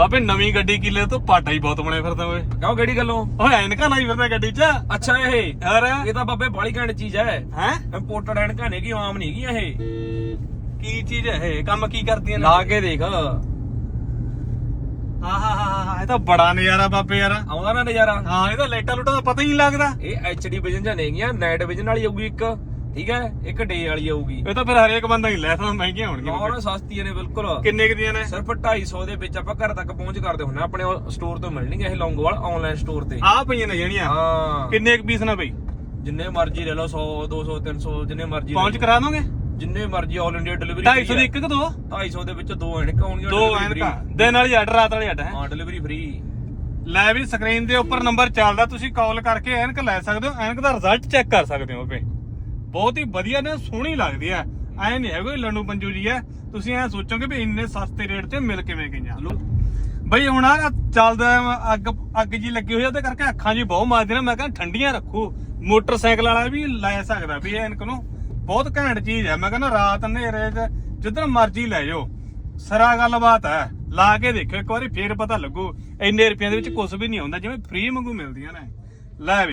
ਬਾਬੇ ਨਵੀਂ ਗੱਡੀ ਕਿਲੇ ਤੋਂ ਪਾਟਾ ਹੀ ਬਹੁਤ ਬਣੇ ਫਿਰਦਾ ਓਏ ਕਹੋ ਕਿਹੜੀ ਗੱਲੋਂ? ਓਏ ਐਨਕਾਂ ਲਾਈ ਫਿਰਦਾ ਗੱਡੀ 'ਚ। ਅੱਛਾ ਇਹ। ਯਾਰ ਇਹ ਤਾਂ ਬਾਬੇ ਬਾਲੀ ਘੈਂਟ ਚੀਜ਼ ਹੈ। ਹੈ? ਇੰਪੋਰਟਡ ਐਨਕਾਂ ਨੇ ਕਿ ਆਮ ਨਹੀਂ ਗੀਆਂ ਇਹ? ਕੀ ਚੀਜ਼ ਹੈ ਇਹ? ਕੰਮ ਕੀ ਕਰਦੀਆਂ ਨੇ? ਲਾ ਕੇ ਦੇਖ। ਆਹਾਹਾਹਾ ਇਹ ਤਾਂ ਬੜਾ ਨਜ਼ਾਰਾ ਬਾਬੇ ਯਾਰ। ਆਉਂਦਾ ਨਾ ਨਜ਼ਾਰਾ। ਹਾਂ ਇਹਦਾ ਲਾਈਟਾਂ ਲੁੱਟਾਂ ਦਾ ਪਤਾ ਹੀ ਨਹੀਂ ਲੱਗਦਾ। ਇਹ ਐਚਡੀ ਵਿਜ਼ਨ ਜਾਂ ਨੇਗੀਆਂ ਨਾਈਟ ਵਿਜ਼ਨ ਵਾਲੀ ਆਊਗੀ ਇੱਕ। ਠੀਕ ਹੈ? ਇੱਕ ਡੇ ਵਾਲੀ ਆਊਗੀ। ਇਹ ਤਾਂ ਫਿਰ ਹਰੇਕ ਬੰਦਾ ਹੀ ਲੈ ਸਕਦਾ ਮਹਿੰਗੀਆਂ ਹੋਣਗੀਆਂ ਔਰ। ਸਸਤੀਆਂ ਨੇ ਬਿਲਕੁਲ। ਕਿੰਨੇ ਕੁ ਦੀਆਂ ਨੇ? ਸਿਰਫ 250 ਦੇ ਵਿੱਚ ਆਪਾਂ ਘਰ ਤੱਕ ਪਹੁੰਚ ਕਰਦੇ ਹੁੰਨੇ ਆਪਣੇ ਸਟੋਰ ਤੋਂ ਮਿਲਣਗੀਆਂ ਇਹ ਲੌਂਗੋਵਾਲ ਆਨਲਾਈਨ ਸਟੋਰ ਤੇ। ਆਹ ਪਈਆਂ ਨੇ ਜਿਹੜੀਆਂ। ਹਾਂ। ਕਿੰਨੇ ਕੁ ਪੀਸ ਨਾ ਬਈ? ਜਿੰਨੇ ਮਰਜ਼ੀ ਲੈ ਲਓ 100 200 300 ਜਿੰਨੇ ਮਰਜ਼ੀ ਪਹੁੰਚ। ਕਰਾ ਦੋਗੇ? ਜਿੰਨੇ ਮਰਜ਼ੀ ਆਲ ਇੰਡੀਆ ਡਿਲੀਵਰੀ 250 ਦੀ ਇੱਕ ਕਿ ਦੋ? 250 ਦੇ ਵਿੱਚ ਦੋ ਐਨਕਾਂ ਆਉਣਗੀਆਂ ਦੋ ਐਨਕਾਂ। ਦਿਨ ਵਾਲੀ ਅੱਡ ਰਾਤ ਵਾਲੀ ਅੱਡ ਹੈ? ਹਾਂ ਡਿਲੀਵਰੀ ਫ੍ਰੀ ਲੈ ਵੀ ਸਕਰੀਨ ਦੇ ਉੱਪਰ ਨੰਬਰ ਚੱਲਦਾ ਤੁਸੀਂ ਕਾਲ ਕਰਕੇ ਐਨਕ ਲੈ ਸਕਦੇ ਹੋ ਐਨਕ ਦਾ ਰਿਜ਼ਲਟ ਚੈੱਕ ਕਰ ਸਕਦੇ ਹੋ ਬਈ ਬਹੁਤ ਹੀ ਵਧੀਆ ਨੇ ਸੋਹਣੀ ਲੱਗਦੀ ਹੈ ਐ ਨਹੀਂ ਹੈ ਕੋਈ ਲੰਡੂ ਪੰਜੂ ਜੀ ਹੈ ਤੁਸੀਂ ਐ ਸੋਚੋਗੇ ਵੀ ਇੰਨੇ ਸਸਤੇ ਰੇਟ ਤੇ ਮਿਲ ਕਿਵੇਂ ਗਈਆਂ। ਲੋ ਬਈ ਹੁਣ ਆ ਚੱਲਦਾ ਅੱਗ ਅੱਗ ਜੀ ਲੱਗੀ ਹੋਈ ਆ ਉਹਦੇ ਕਰਕੇ ਅੱਖਾਂ ਜੀ ਬਹੁਤ ਮਾਰਦੀਆਂ ਨੇ। ਮੈਂ ਕਹਿੰਦਾ ਠੰਡੀਆਂ ਰੱਖੋ। ਮੋਟਰਸਾਈਕਲ ਵਾਲਾ ਵੀ ਲੈ ਸਕਦਾ ਵੀ ਐਨਕ ਨੂੰ। ਬਹੁਤ ਘੈਂਟ ਚੀਜ਼ ਹੈ ਮੈਂ ਕਹਿੰਦਾ ਰਾਤ ਹਨੇਰੇ 'ਚ ਜਿੱਧਰ ਮਰਜ਼ੀ ਲੈ ਜਾਓ। ਸਰਾ ਗੱਲਬਾਤ ਹੈ ਲਾ ਕੇ ਦੇਖੋ ਇੱਕ ਵਾਰੀ ਫੇਰ ਪਤਾ ਲੱਗੂ। ਇੰਨੇ ਰੁਪਈਆਂ ਦੇ ਵਿੱਚ ਕੁਝ ਵੀ ਨਹੀਂ ਆਉਂਦਾ ਜਿਵੇਂ ਫ੍ਰੀ ਵਾਂਗੂ ਮਿਲਦੀਆਂ ਨੇ। ਲੈ